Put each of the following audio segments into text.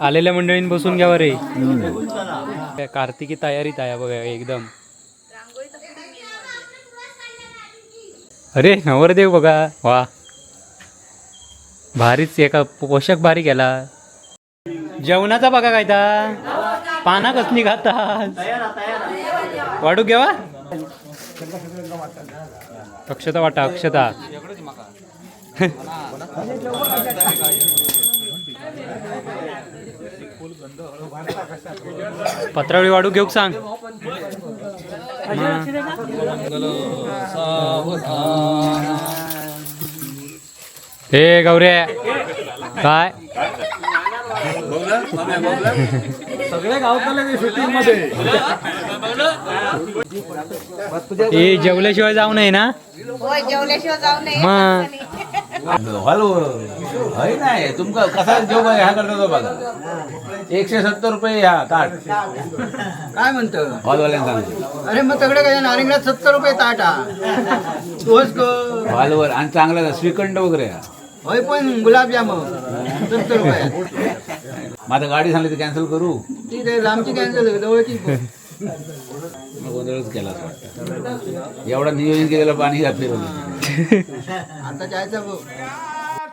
आलेल्या मंडळीन बसून घ्यावं रे कार्तिकी तयारीत आहे बघा एकदम. अरे नवरदेव बघा. वा. भारीच एका पोशाख भारी केला. जेवणाचा बघा काय ता. पाना कसली खातात. वाढू घेवा अक्षता वाटा अक्षता. पत्रावळी वाढू घेऊ सांग. हे. गौरे काय? सगळे गावताले शूटिंगमध्ये हे जेवल्याशिवाय जाऊ नये ना? जेवल्याशिवाय जाऊ नये. हॅलो. हय नाही तुमका कसा ह्या करता तो बघा. एकशे सत्तर रुपये ह्या ताट. काय म्हणतो? हॉलवाल्यानं सांगतो. अरे मग सगळे काय नारिंगला सत्तर रुपये ताट हा. तोच ग हॉलवर आणि चांगला श्रीखंड वगैरे. होय पण गुलाबजामुन सत्तर रुपये. आता गाडी सांगली तर कॅन्सल करू. ती लांबची कॅन्सल जवळची गोंधळच केला असं वाटतं. एवढा नियोजन केलेलं पाणी का फिरवलं आता जायचं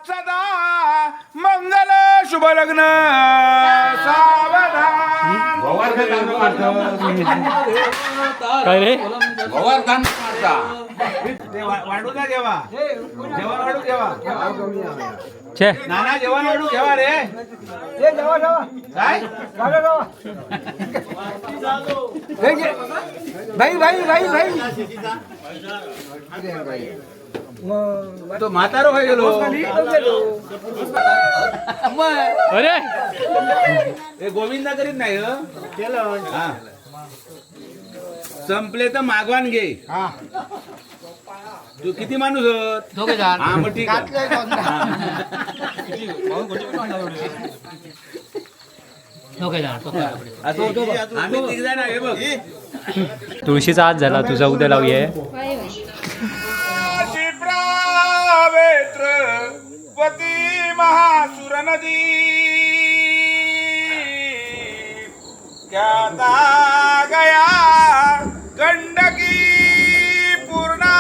सदा मंगल शुभ लग्न सावधान. काय रे? ते वा- वाढू द्या जेवा जेवण वाढू जेवा छे. नाना जेवण वाढू जेवा रे काय? भाई भाई भाई भाई. तो म्हातारो काय गेलो. अरे! हे गोविंदा करीत नाही हा. संपले तर मागवान घे. तू किती माणूस आहोत? हा मग ठीक आहे. असं- आम्ही तिघ जण आहे बघ. तुळशीचा आज झाला तुझा उद्या लावूये. शिप्रावेत्र पती महासुर नदी. ख्याता गया गंडकी पूर्णा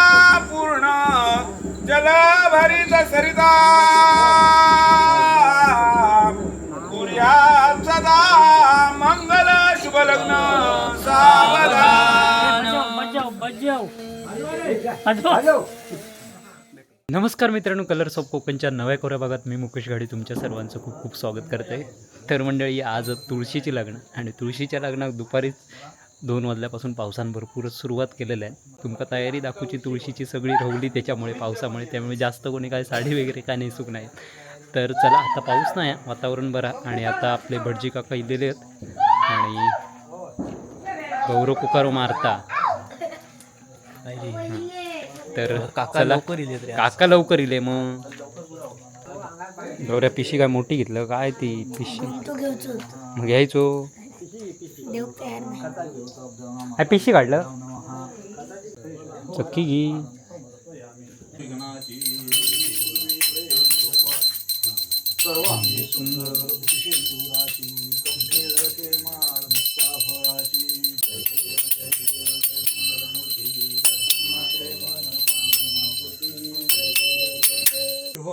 पूर्ण जलभरित सरिता. कुर्यात सदा मंगल शुभ लग्न सावधान नमस्कार मित्रांनो कलर्स ऑफ कोकणच्या नव्या कोऱ्या भागात मी मुकेश गाडी तुमच्या सर्वांचं खूप खूप स्वागत करते. तर मंडळी आज तुळशीची लग्न आणि तुळशीच्या लग्नात दुपारीच दोन वाजल्यापासून पावसानं भरपूर सुरुवात केलेलं आहे. तुमका तयारी दाखवची तुळशीची सगळी रवली त्याच्यामुळे पावसामुळे त्यामुळे जास्त कोणी काय साडी वगैरे काय नेसूक नाही तर चला आता पाऊस नाही आहे, वातावरण बरा आणि आता आपले भटजी काका इलेले आहेत आणि गौरव कुकारो मारता. तर काका लवकर इले काका लवकर इले मग. गौऱ्या पिशी काय मोठी घेतलं? काय ती पिशी? मग घ्यायचो. काय पिशी काढलं? चक्की घी.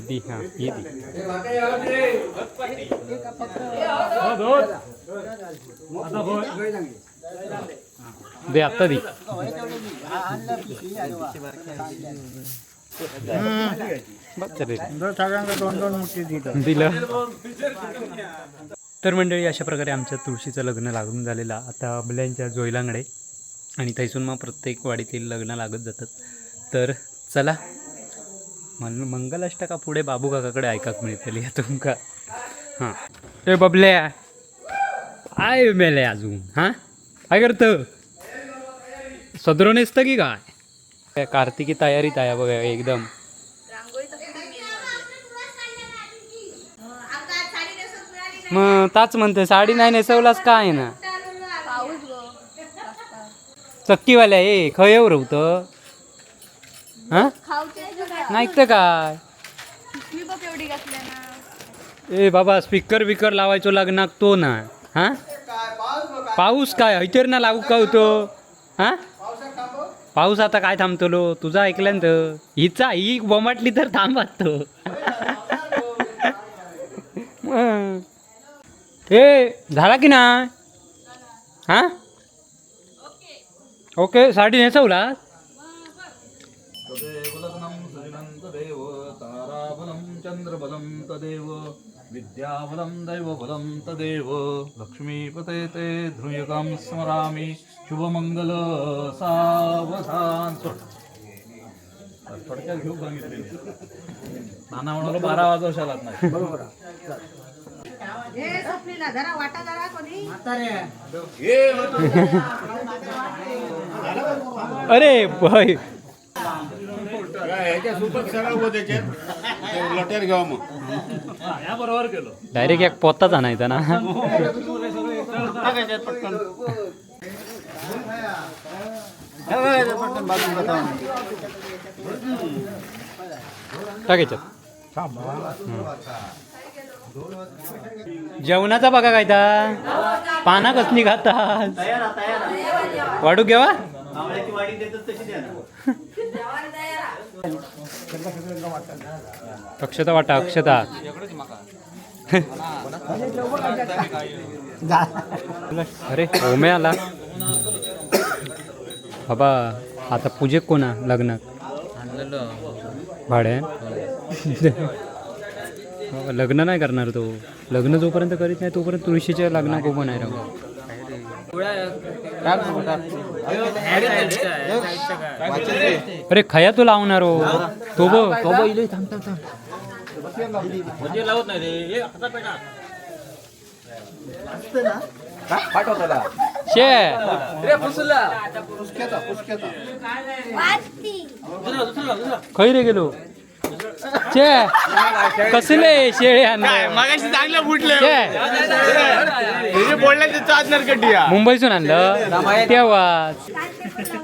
दी दे आत्ता दी बघ तरी. दिलं. तर मंडळी अशा प्रकारे आमच्या तुळशीचं लग्न लागून झालेलं. आता अबल्यांच्या जोयलांकडे आणि थैसून मग प्रत्येक वाडीतील लग्न लागत जातात. तर चला. मन मंगलाष्टका पुढे बाबू काकाकडे ऐकाक मिळतली तुमका. हां. ए बबल्या. आय मेले अजून. हां? काय करतं? सदरो नेसतं की काय काय? कार्तिकी तयारीत आहे बघा एकदम. मग ताच म्हणते साडी नाही नेसवलास काय ना? चक्कीवाल्या ए खय येऊ रवतं हां? नाही तर काय ए बाबा स्पीकर बिकर लावायचो लग्नाक तो ना. हा? पाऊस काय? हैतर ना लागू का होतो? हा? पाऊस आता काय थांबतलो? तुझा ऐकल्यानंतर. हिचा ही बोमाटली तर थांबत तो मग. ए झाला की ना हा? ओके साडी लग्नं सृजनं तदेव विद्याबलं दैवबलं तदेव। लक्ष्मीपते ते ध्रुयकां स्मरामि शुभमंगल सावधान। थोडक्यात घेऊ सांगितले नाना म्हणालो बारा वाजता शाळात नाही हे स्वप्नीला जरा वाटा जरा कोणी अरे भाई. या बरोबर केलो डायरेक्ट एक पोताच आणायचा ना. टाकायच्यात. जेवणाचा बघा काय ता. पाना कसली खातात. वाढू घेवा अक्षता वाटा अक्षता. अरे ओमे आला. बाबा आता पूजेक कोणा लग्नात? भाड्यान? लग्न नाही करणार तो. लग्न जोपर्यंत करीत नाही तोपर्यंत तुळशीच्या लग्नाक उभं नाही राहू अरे खया तू लावणार हो. तो बघ. तो बघ इले थांब थांब शे. खै रे गेलो? चे कसले शेळे आणले? मागाशी चांगलं फुटले. मुंबईतून आणलं? तेव्हा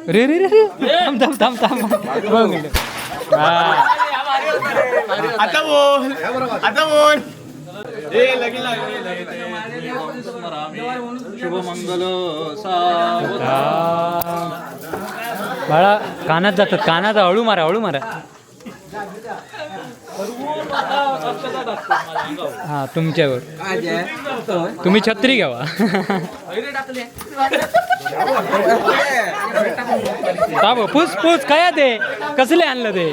रे रे रे थांब थांब थांब थांब. बघ. इकडे. आता बोल. आता बोल. शुभमंगल. बाळा कानात जातात. कानात हळू मारा हळू मारा. हा तुमच्यावर. तुम्ही छत्री घ्यावा. का बघ, फुस काय ते? कसले आणलं ते?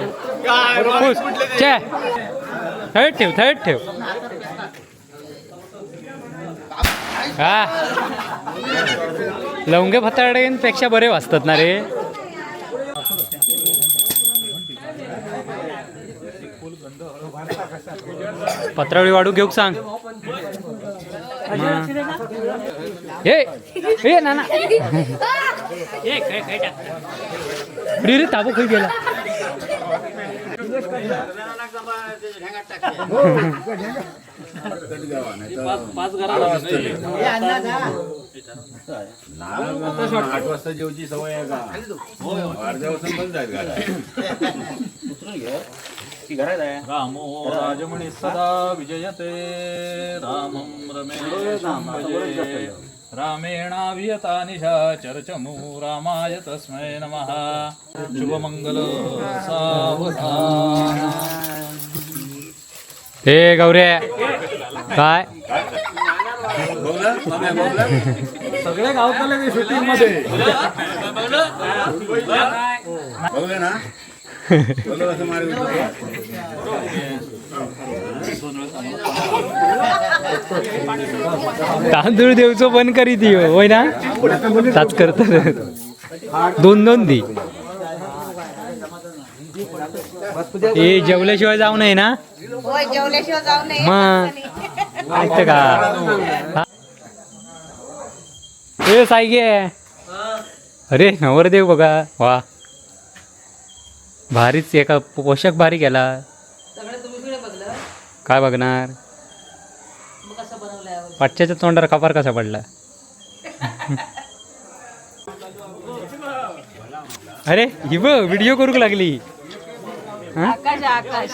फुस चे थर्ड ठेव थर्ड ठेव. हा. लवंगे फताड्यांपेक्षा बरे वाचतात ना रे. पत्रावळी वाढू घेऊ सांग. ए ना ना रे रे ताबू खाई गेला. आठ वाजता जेवची सवय आहे का? अर्ध्या वाजता बंद आहेत गाड्या रामो राजमणि सदा विजयते। रामं रमेशं भजे रामेणाभियता निशा चर्चमु रामाय तस्मै नमः। शुभमंगल सावधान। हे गौरे काय? सगळे गावताले शूटिंगमध्ये. तांदूळ देवचो पण करी ती होय ना? ताच करत दोन दोन दी. ए जेवल्याशिवाय जाऊ नये ना? मग. ऐकतं का? हा? ए सायगे. अरे नवरदेव बघा. वा. भारीच एका पोशाख भारी केला. काय बघणार? पाठच्याच्या तोंडावर कपार कसा पडला? अरे ही बघ व्हिडिओ करूक लागली? आकाश आकाश.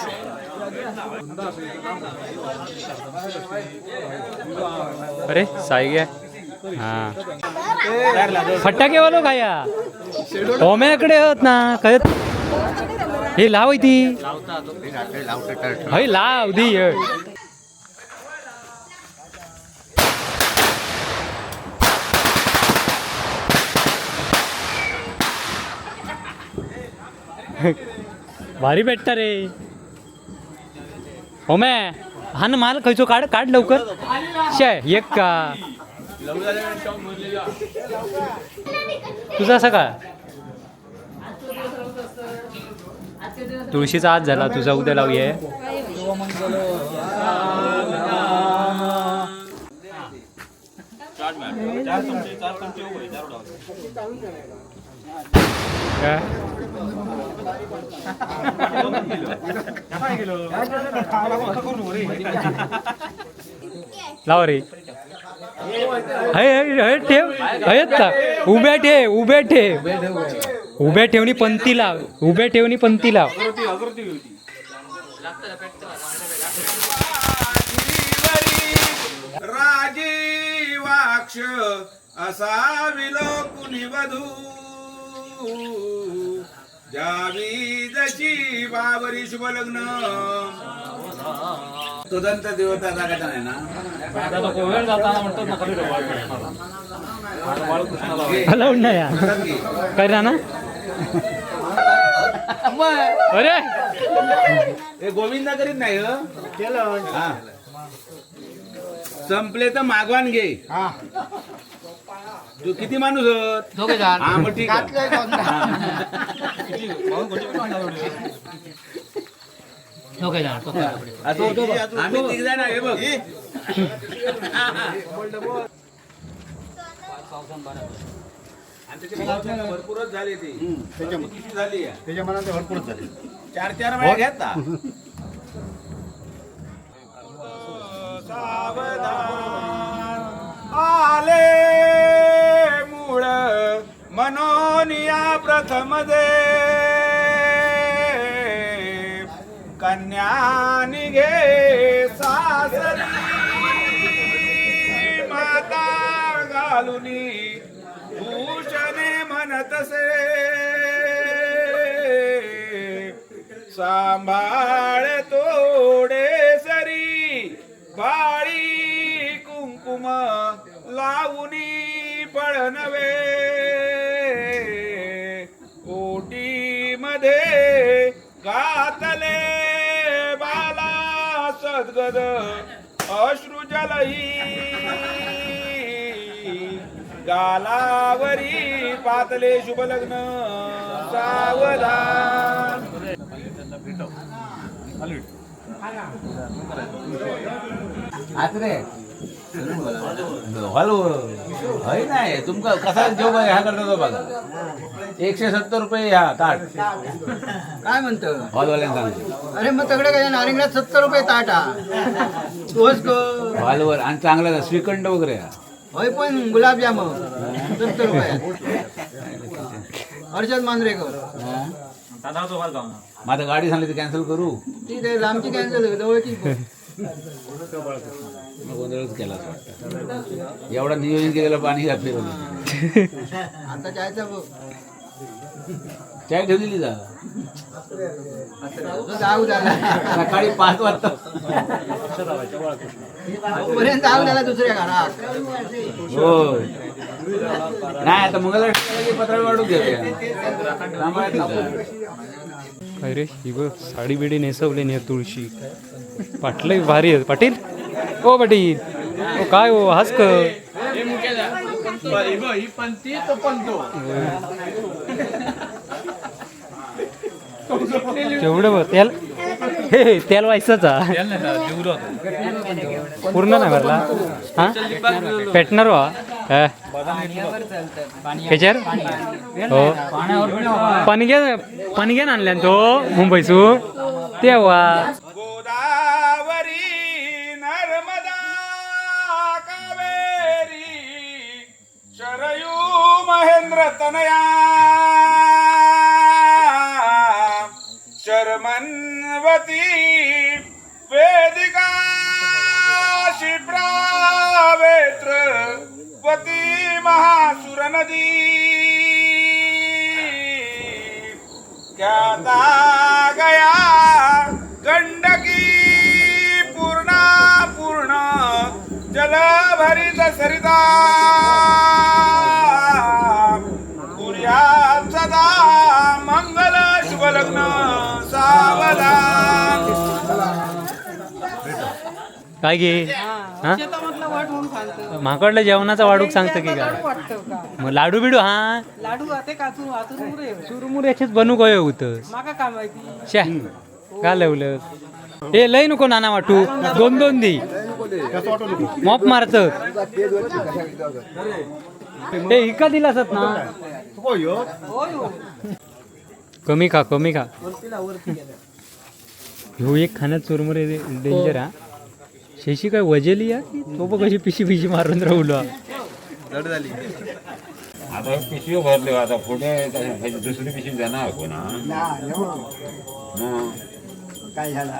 अरे साई घ्या हा. फटाके वालो खाया. ओम्याकडे होत ना कळत हे लाव ती हय लाव दी भारी भेटता रे. ओम्या हा ना माल खयचो काढ काढ लवकर. शे एक का. तुझा असं का? तुळशीचा आज झाला तुझा उद्या लावूया. लाव रे. हय ठेव. उभ्या ठेव उभ्या ठेव. उभ्या ठेवणी पंथी लाव. उभ्या ठेवणी पंथी लाव. राजीवाक्ष असा विलोकुनी वधू. जावी जशी बाबरी शुभ लग्न तुदंत देवता जागाचा नाही ना? अलाउड नाही काय ना अरे! हे गोविंदा करीत नाही हो? हा. संपले तर मागवान घे. तू किती माणूस हा? मग ठीक आहे. असं आम्ही तिघ जण आहे बघ. आणि त्याची भरपूरच झाली ती. किती झाली आहे? त्याच्या मनात भरपूर झाले. चार चार वेळा घेता सावधान आले मूळ मनोनिया प्रथम दे कन्या निघे सासरी माता घालुनी तसे सांभाळ तोडे सरी बाळी कुंकुम लावूनी पळनवे ओटी मध्ये गातले बाला सद्गद अश्रुजलही. गालावरी पातले शुभ लग्न सावधान हॅलो हय नाही तुमका कसा जेव ह्या करता तो बघा. एकशे सत्तर रुपये ह्या ताट. काय म्हणतो? हॉलवाल्यानं सांगते. अरे मग तगडे काय नारिंगला सत्तर रुपये ताट हा तोच ग. हॉलवर आणि चांगला श्रीखंड वगैरे हा. होय पण गुलाबजाम सत्तर रुपये. हर्षद मांजरेकर हा? मग आता गाडी सांगली तर कॅन्सल करू? ती ते लांबची कॅन्सल जवळची. गोंधळच केला असं वाटतं. एवढा नियोजन केलेलं पाणी फिरवलं. आता जायचं बघ. चाय ठेवलेली जा. तो जाऊ झाला सकाळी पाच वाजता. पर्यंत जाऊ झाला दुसऱ्या घरात. हो नाही आता मंगळवार पत्र वाढू घेऊया. थांबायचं का? अरे ही बघ साडी बिडी नेसवली नाही तुळशी. पाटलं भारी आहे पाटील? ओ पाटील. ओ काय हो हाच क तेवढं बघ त्याला हे तेल व्हायचंच पूर्ण नाही भरला. हा? पेटणार वा हा. ह्याच्यावर? हो. पणग्या पणग्यान आणल्यान तो मुंबईसून तेव्हा महेंद्र तनया. शर्मन्वती वेदिका शिप्रावेत्र पती महासुर नदी। ख्याता गया गंडकी पूर्णा पूर्ण जलभरित सरिता। काय घे हा? माकडलं जेवणाचा वाढूक सांगतं की काय? का मग लाडू बिडू हा? लाडू चुरमुर याचेच बनू काय होत शा लवलं? ए लय नको नाना वाटू. दोन दोन दी. मॉप मारत. ए इका दिला असत ना? कमी खा कमी खा. ह्यो एक खाण्यात चुरमुरे डेंजर हा? शेशी काय वजेली या तो बघ कशी पिशी पिशी मारून राहुलो. आता पिशवी भरले आता पुढे काय दुसरी पिशवी देणार कोणा काय झाला?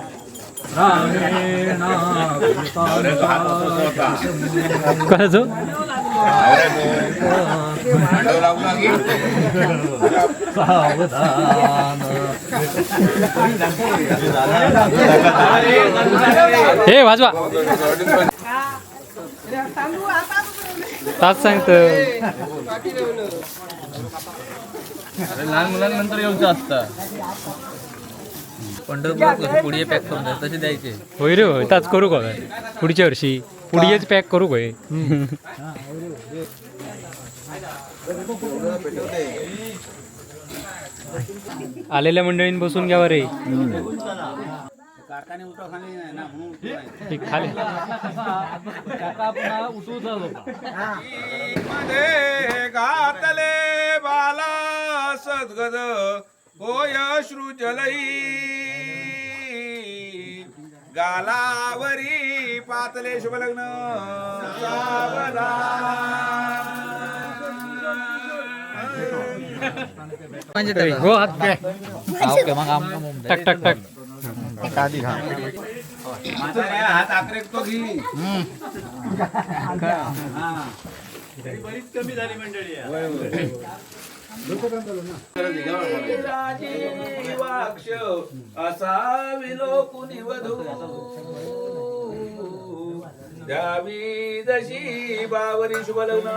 तो हे वाजवा. ताच सांगत. लहान मुलांनंतर येऊचं असतं पंढरपुरात कसे पुढे पॅक करून द्या तसे द्यायचे. होय रे होय ताच करू काय पुढच्या वर्षी. पुढेच पॅक करू काय आलेल्या मंडळींनी बसून घ्यावा रे. खाली मध्ये घातले बाला सद्गद. होय श्रुजलई? गालावरी पातले शुभलग्न. रे, हो हात काय टक टक टक हात आखरे तो घी राजीवाक्ष असावी लोकुनी वधू द्यावी जशी बावरी शुभ लग्न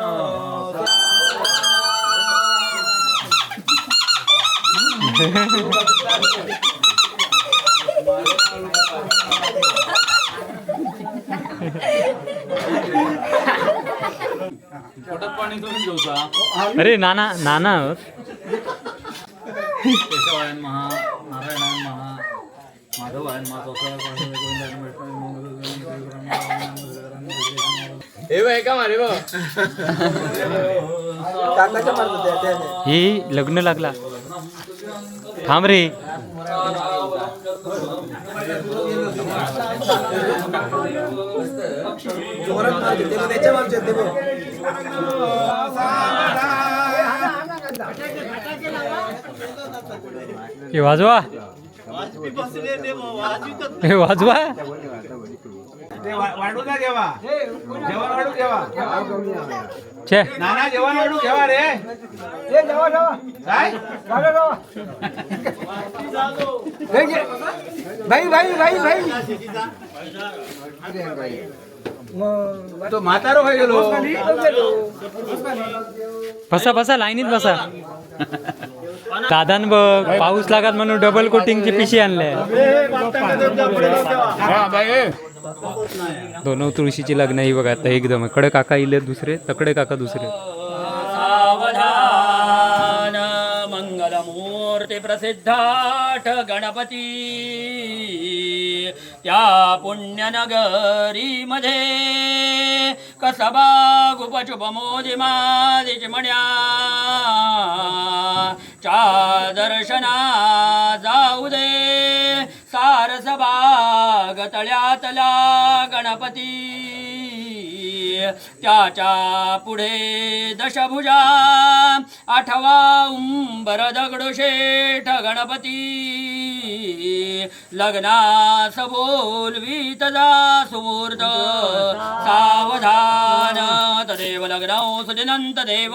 अरे नाना नाना केशवायन महा नारायणायन महा माधवायन महा चौथा ही लग्न लागला थांब रे हे वाजवा हे वाजवा ते वा- वाढू द्या जेवा जेवण वाढू घेवा छे नाना जेवण वाढू घेवा रे काय भाई भाई भाई भाई तो म्हातारो गेलो. बसा बसा लाईनीत बसा. दादान बघ पाऊस लागत म्हणून डबल कोटिंगची पिशी आणले दोन तुळशीची लग्न ही बघा आता एकदम. कडे काका इले दुसरे तकडे काका दुसरे. सावधान मंगलमूर्ती प्रसिद्धाठ गणपती. त्या पुण्यनगरीमध्ये कसबा गुपचुप मोदी मादिच म्हण्या चा दर्शना जाऊ दे. सारसबा गतळ्यातला गणपती. त्याच्या पुढे दशभुजा आठवा उंबर दगडोशेठ गणपती. लग्नास बोलवीत जा सुमूर्त सावधान. तदेव लग्नौ सुदिनंत देव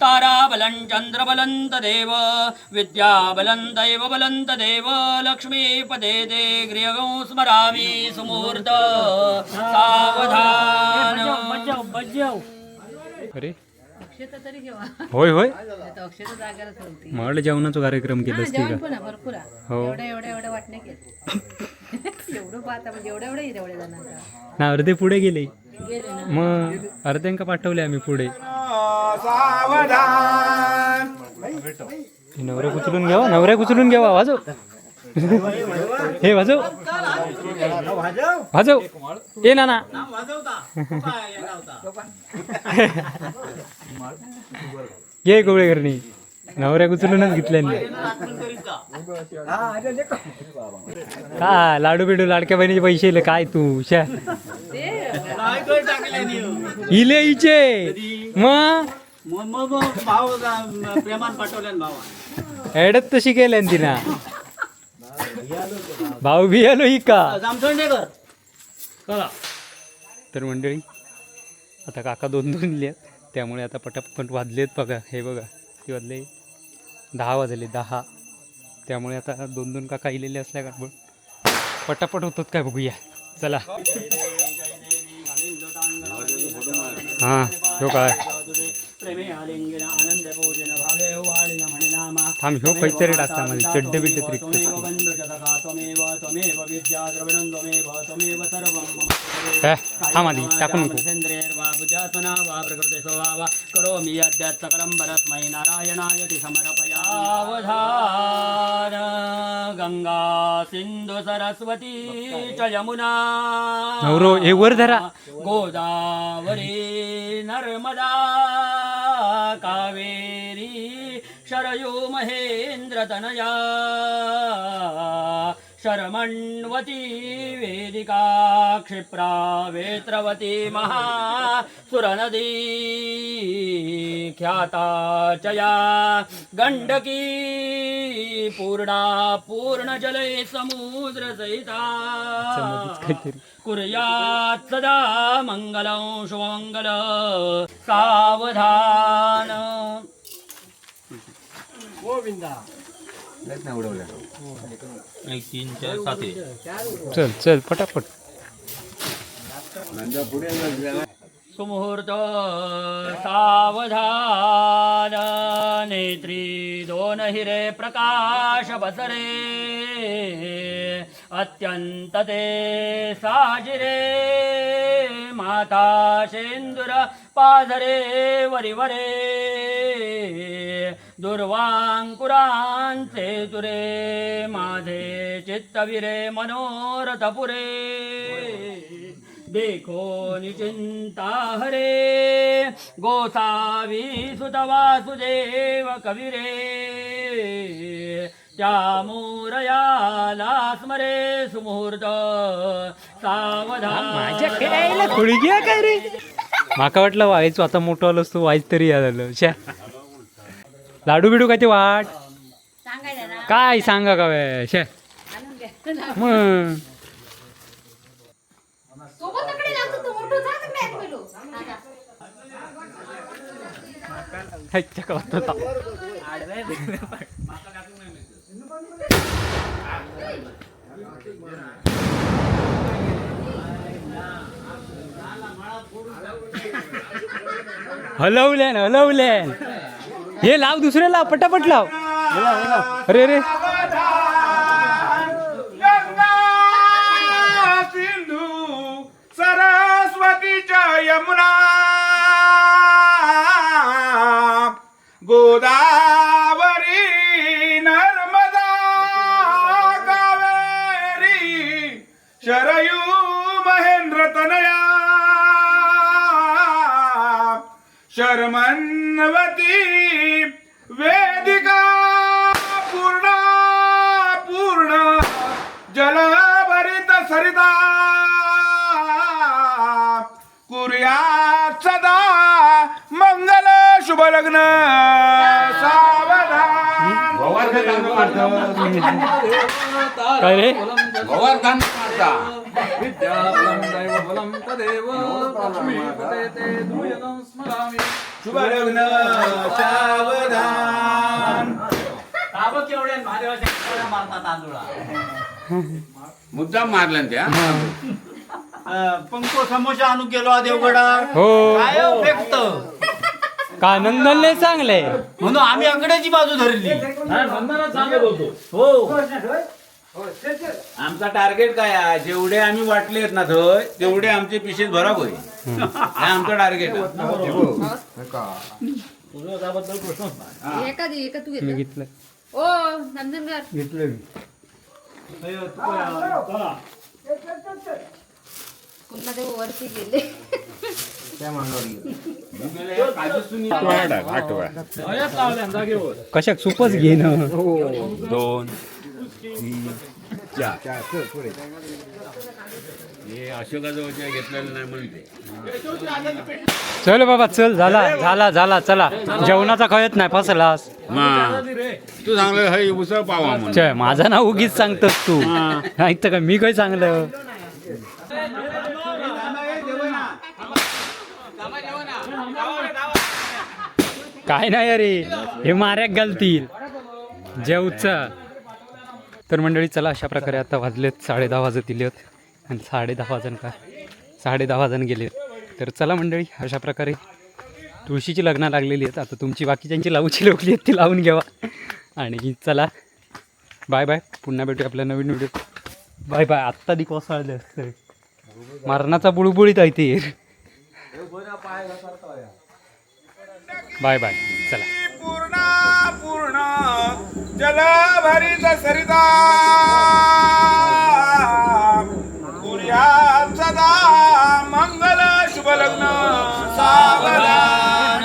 ताराबलं चंद्रबलंत देव विद्याबलंत एव बलंत देव लक्ष्मीपदे ते गृहगौ स्मरामी सुमूर्त. सावधान. अरे. अक्षता तरी घेवा होय होय. आता अक्षता जागेला ठेवते. मला जेवणाचा कार्यक्रम केला असते जेवण का? पण आहे, भरपूर आहे. हो. वाटणे केलं एवढं पाहता म्हणजे येईल एवढ्या ना अर्धे पुढे गेले. गेले ना. मग अर्ध्यांका पाठवले आम्ही पुढे. हे नवऱ्या उचलून घ्यावा नवऱ्या उचलून घ्यावा वाजव हे वाजव. वाजव. ये ना ना ये गोळे करणी नवऱ्या उचलूनच घेतल्या का लाडू बिडू लाडक्या बहिणीचे पैसे इले? काय तू शा इले इचे. मग प्रेमान पाठवले भावा एडत तशी केल्या तिना. भाऊ बी आलो ही का तर मंडळी आता काका दोन दोन लिहित त्यामुळे आता पटापट वाजलेत बघा. हे बघा किती वाजले. दहा वाजले दहा. त्यामुळे आता दोन दोन काका इलेले असल्या का पटापट होतात काय बघूया. चला. हां हो काय? थांब ह्यो काहीतरी टाकता मध्ये चड्डे बिड्डे हे थांब आधी टाकू नको करोमि यद्यत् सकलं भरत्मै नारायणायति समर्पयावधान गंगा सिंधु सरस्वती च यमुना नवरो हे वर धरा गोदावरी नर्मदा कावेरी शरयो महेन्द्रतनया शर्मण्वती वेदिका क्षिप्रा वेत्रवती महासुरनदी ख्याता च या गण्डकी पूर्णा पूर्णजले समुद्रसहिता कुर्यात् सदा मङ्गलं शुभमङ्गल सावधान। एक तीन चार सात चल चल पटापट. सुमुहूर्त सावधान नेत्री दोन हिरे प्रकाश बसरे अत्यंत ते साजिरे माता शेंदुर पाधरे वरिवरे दुर्वांकुरांचे तुरे माझे चित्तविरे मनोरथपुरे. देखो निचिंता हरे गोसावी सुत वासुदेव कविरे. त्या मोरयाला स्मरे सुमुहूर्त माझ्या खेळायला काय रे? माका वाटलं व्हायचो आता मोठं आलोस तू वाईच तरी या झालं. शा लाडू बिडू काय ते वाट? काय सांगा का वे? शे आणून मग तकडे लागतो तो मोठं जा तकडे आहेत पहिलो. हा, जा. ह्याच्या कळत होता. हलवल्यान हलवल्यान. हे लाव दुसरे लाव पटापट लाव. अरे अरे सरस्वतीच्या यमुना. शर्मन्वती वेदिका पूर्ण पूर्ण जलभरित सरिता। कुर्यात सदा मंगल शुभ लग्न सावधान काय रे? विद्याबलं दैवबलं तदेव। लक्ष्मीपते ते स्मरामि। मुद्दाम मारलं त्या. पंको समोसा आणू गेलो देवगडा. हो. काय हो फेकत? का नंदन लय चांगले म्हणून आम्ही अंगड्याची बाजू धरली. हो. आमचा टार्गेट काय आहे? जेवढे आम्ही वाटलेत ना थंय तेवढे आमचे पिशेत भराव होय. हे आमचं टार्गेट एका दे एका तू मी घेतलं घेतलं ओ नंदनगर पुन्हा ते वरती गेले. कशाक सुपच हे घेतलेलं नाही म्हणते चल बाबा चल झाला झाला झाला चला. जेवणाचा कळत नाही फसलास. तू सांगलं हे उसळ पावा म्हणून. माझं नाव उगीच सांगतोस तू. ऐकतं का मी काय चांगलं काय नाही अरे हे मार्याक घालतील. जेवचा. तर मंडळी चला अशा प्रकारे आता वाजलेत साडे दहा वाजत दिले आणि साडे दहा वाजन का? साडे दहा वाजन गेले तर चला मंडळी अशा प्रकारे तुळशीची लग्न लागलेली आहेत. आता तुमची बाकीच्यांची लावूची लोकली आहेत ती लावून घ्यावा. आणि चला बाय बाय. पुन्हा भेटूया आपल्या नवीन व्हिडिओ बाय बाय. आत्ता दी कोसळले असते मरणाचा बुळबुळीत आहे ते. Bye bye. चला. पूर्ण जलभरित सरिता. कुर्यात सदा मंगल शुभ लग्न. सावधान.